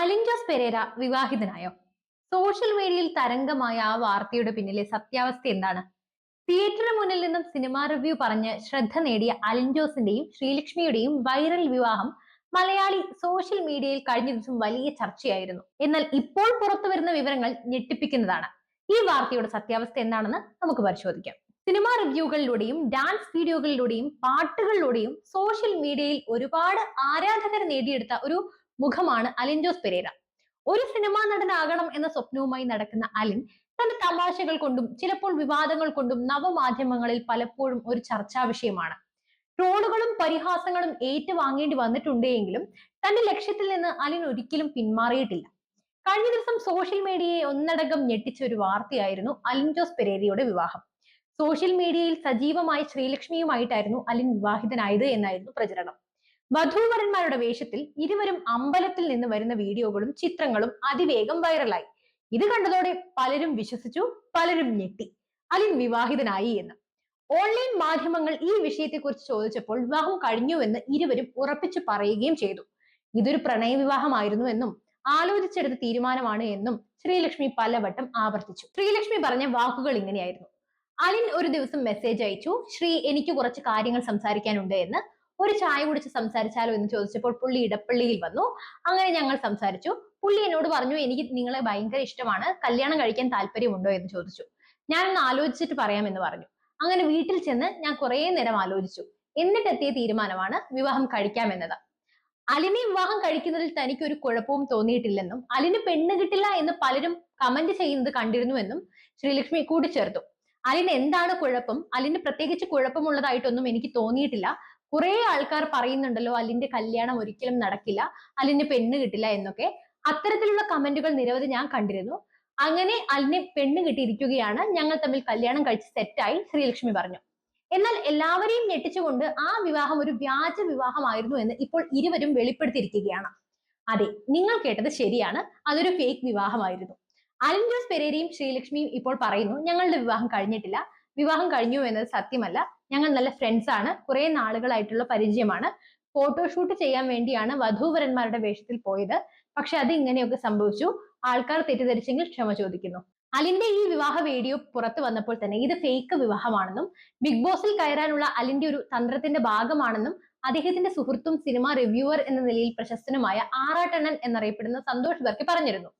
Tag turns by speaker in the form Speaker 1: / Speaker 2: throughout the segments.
Speaker 1: Alin Jose Pereira വിവാഹിതനായോ? Social മീഡിയയിൽ തരംഗമായ ആ വാർത്തയുടെ പിന്നിലെ സത്യാവസ്ഥ എന്താണ്? തിയേറ്ററിന് മുന്നിൽ നിന്നും സിനിമാ റിവ്യൂ പറഞ്ഞ് ശ്രദ്ധ നേടിയ അലിൻജോസിന്റെയും ശ്രീലക്ഷ്മിയുടെയും വൈറൽ വിവാഹം മലയാളി സോഷ്യൽ മീഡിയയിൽ കഴിഞ്ഞ ദിവസം വലിയ ചർച്ചയായിരുന്നു. എന്നാൽ ഇപ്പോൾ പുറത്തു വരുന്ന വിവരങ്ങൾ ഞെട്ടിപ്പിക്കുന്നതാണ്. ഈ വാർത്തയുടെ സത്യാവസ്ഥ എന്താണെന്ന് നമുക്ക് പരിശോധിക്കാം. സിനിമാ റിവ്യൂകളിലൂടെയും ഡാൻസ് വീഡിയോകളിലൂടെയും പാട്ടുകളിലൂടെയും സോഷ്യൽ മീഡിയയിൽ ഒരുപാട് ആരാധകർ നേടിയെടുത്ത ഒരു മുഖമാണ് അലിൻ ജോസ് പെരേര. ഒരു സിനിമാ നടനാകണം എന്ന സ്വപ്നവുമായി നടക്കുന്ന അലിൻ തന്റെ തമാശകൾ കൊണ്ടും ചിലപ്പോൾ വിവാദങ്ങൾ കൊണ്ടും നവമാധ്യമങ്ങളിൽ പലപ്പോഴും ഒരു ചർച്ചാ വിഷയമാണ്. ട്രോളുകളും പരിഹാസങ്ങളും ഏറ്റുവാങ്ങേണ്ടി വന്നിട്ടുണ്ടെങ്കിലും തന്റെ ലക്ഷ്യത്തിൽ നിന്ന് അലിൻ ഒരിക്കലും പിന്മാറിയിട്ടില്ല. കഴിഞ്ഞ ദിവസം സോഷ്യൽ മീഡിയയെ ഒന്നടങ്കം ഞെട്ടിച്ച ഒരു വാർത്തയായിരുന്നു അലിൻ ജോസ് പെരേരയുടെ വിവാഹം. സോഷ്യൽ മീഡിയയിൽ സജീവമായി ശ്രീലക്ഷ്മിയുമായിട്ടായിരുന്നു അലിൻ വിവാഹിതനായത് എന്നായിരുന്നു പ്രചരണം. വധൂവരന്മാരുടെ വേഷത്തിൽ ഇരുവരും അമ്പലത്തിൽ നിന്ന് വരുന്ന വീഡിയോകളും ചിത്രങ്ങളും അതിവേഗം വൈറലായി. ഇത് കണ്ടതോടെ പലരും വിശ്വസിച്ചു പലരും ഞെട്ടി. അലിൻ വിവാഹിതനായി എന്ന്. ഓൺലൈൻ മാധ്യമങ്ങൾ ഈ വിഷയത്തെക്കുറിച്ച് ചോദിച്ചപ്പോൾ വിവാഹം കഴിഞ്ഞുവെന്ന് ഇരുവരും ഉറപ്പിച്ചു പറയുകയും ചെയ്തു. ഇതൊരു പ്രണയ വിവാഹമായിരുന്നു എന്നും ആലോചിച്ചെടുത്ത തീരുമാനമാണ് എന്നും ശ്രീലക്ഷ്മി പലവട്ടം ആവർത്തിച്ചു. ശ്രീലക്ഷ്മി പറഞ്ഞ വാക്കുകൾ ഇങ്ങനെയായിരുന്നു. അലിൻ ഒരു ദിവസം മെസ്സേജ് അയച്ചു ശ്രീ എനിക്ക് കുറച്ച് കാര്യങ്ങൾ സംസാരിക്കാനുണ്ട് എന്ന്. ഒരു ചായ കുടിച്ച് സംസാരിച്ചാലോ എന്ന് ചോദിച്ചപ്പോൾ പുള്ളി ഇടപ്പള്ളിയിൽ വന്നു. അങ്ങനെ ഞങ്ങൾ സംസാരിച്ചു. പുള്ളി എന്നോട് പറഞ്ഞു എനിക്ക് നിങ്ങളെ ഭയങ്കര ഇഷ്ടമാണ്. കല്യാണം കഴിക്കാൻ താല്പര്യമുണ്ടോ? എന്ന് ചോദിച്ചു. ഞാൻ ഒന്ന് ആലോചിച്ചിട്ട് പറയാമെന്ന് പറഞ്ഞു. അങ്ങനെ വീട്ടിൽ ചെന്ന് ഞാൻ കുറേ നേരം ആലോചിച്ചു. എന്നിട്ടെത്തിയ തീരുമാനമാണ് വിവാഹം കഴിക്കാമെന്നത്. അലിനെ വിവാഹം കഴിക്കുന്നതിൽ തനിക്ക് ഒരു കുഴപ്പവും തോന്നിയിട്ടില്ലെന്നും അലിന് പെണ്ണ് കിട്ടില്ല എന്ന് പലരും കമന്റ് ചെയ്യുന്നത് കണ്ടിരുന്നുവെന്നും ശ്രീലക്ഷ്മി കൂട്ടിച്ചേർത്തു. അലിന് എന്താണ് കുഴപ്പം? അലിന് പ്രത്യേകിച്ച് കുഴപ്പമുള്ളതായിട്ടൊന്നും എനിക്ക് തോന്നിയിട്ടില്ല. കുറെ ആൾക്കാർ പറയുന്നുണ്ടല്ലോ അലിന്റെ കല്യാണം ഒരിക്കലും നടക്കില്ല അലിന് പെണ്ണ് കിട്ടില്ല എന്നൊക്കെ. അത്തരത്തിലുള്ള കമന്റുകൾ നിരവധി ഞാൻ കണ്ടിരുന്നു. അങ്ങനെ അലിനെ പെണ്ണ് കിട്ടിയിരിക്കുകയാണ്. ഞങ്ങൾ തമ്മിൽ കല്യാണം കഴിച്ച് സെറ്റായി ശ്രീലക്ഷ്മി പറഞ്ഞു. എന്നാൽ എല്ലാവരെയും ഞെട്ടിച്ചുകൊണ്ട് ആ വിവാഹം ഒരു വ്യാജ വിവാഹമായിരുന്നു എന്ന് ഇപ്പോൾ ഇരുവരും വെളിപ്പെടുത്തിയിരിക്കുകയാണ്. അതെ നിങ്ങൾ കേട്ടത് ശരിയാണ്. അതൊരു ഫേക്ക് വിവാഹമായിരുന്നു. അലിൻ ജോസ് പെരേരയും ശ്രീലക്ഷ്മിയും ഇപ്പോൾ പറയുന്നു ഞങ്ങളുടെ വിവാഹം കഴിഞ്ഞിട്ടില്ല. വിവാഹം കഴിഞ്ഞു എന്നത് സത്യമല്ല. ഞങ്ങൾ നല്ല ഫ്രണ്ട്സ് ആണ്. കുറെ നാളുകളായിട്ടുള്ള പരിചയമാണ്. ഫോട്ടോഷൂട്ട് ചെയ്യാൻ വേണ്ടിയാണ് വധൂവരന്മാരുടെ വേഷത്തിൽ പോയത്. പക്ഷെ അത് ഇങ്ങനെയൊക്കെ സംഭവിച്ചു. ആൾക്കാർ തെറ്റിദ്ധരിച്ചെങ്കിൽ ക്ഷമ ചോദിക്കുന്നു. അലിന്റെ ഈ വിവാഹ വീഡിയോ പുറത്തു വന്നപ്പോൾ തന്നെ ഇത് ഫേക്ക് വിവാഹമാണെന്നും ബിഗ് ബോസിൽ കയറാനുള്ള അലിന്റെ ഒരു തന്ത്രത്തിന്റെ ഭാഗമാണെന്നും അദ്ദേഹത്തിന്റെ സുഹൃത്തും സിനിമ റിവ്യൂവർ എന്ന നിലയിൽ പ്രശസ്തനുമായ ആറാട്ടണ്ണൻ എന്നറിയപ്പെടുന്ന സന്തോഷ് ബർക്കി പറഞ്ഞിരുന്നു.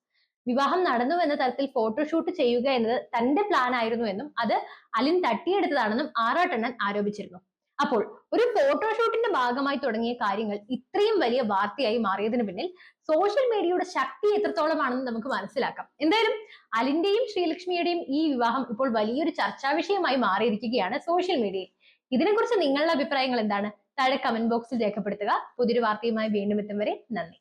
Speaker 1: വിവാഹം നടന്നു എന്ന തരത്തിൽ ഫോട്ടോഷൂട്ട് ചെയ്യുക എന്നത് തന്റെ പ്ലാൻ ആയിരുന്നു എന്നും അത് അലിൻ തട്ടിയെടുത്തതാണെന്നും ആറാട്ടണ്ണൻ ആരോപിച്ചിരുന്നു. അപ്പോൾ ഒരു ഫോട്ടോഷൂട്ടിന്റെ ഭാഗമായി തുടങ്ങിയ കാര്യങ്ങൾ ഇത്രയും വലിയ വാർത്തയായി മാറിയതിന് പിന്നിൽ സോഷ്യൽ മീഡിയയുടെ ശക്തി എത്രത്തോളമാണെന്ന് നമുക്ക് മനസ്സിലാക്കാം. എന്തായാലും അലിന്റെയും ശ്രീലക്ഷ്മിയുടെയും ഈ വിവാഹം ഇപ്പോൾ വലിയൊരു ചർച്ചാ വിഷയമായി മാറിയിരിക്കുകയാണ് സോഷ്യൽ മീഡിയയിൽ ഇതിനെക്കുറിച്ച് നിങ്ങളുടെ അഭിപ്രായങ്ങൾ എന്താണ്? താഴെ കമന്റ് ബോക്സിൽ രേഖപ്പെടുത്തുക. പുതിയൊരു വാർത്തയുമായി വീണ്ടും എത്തും വരെ നന്ദി.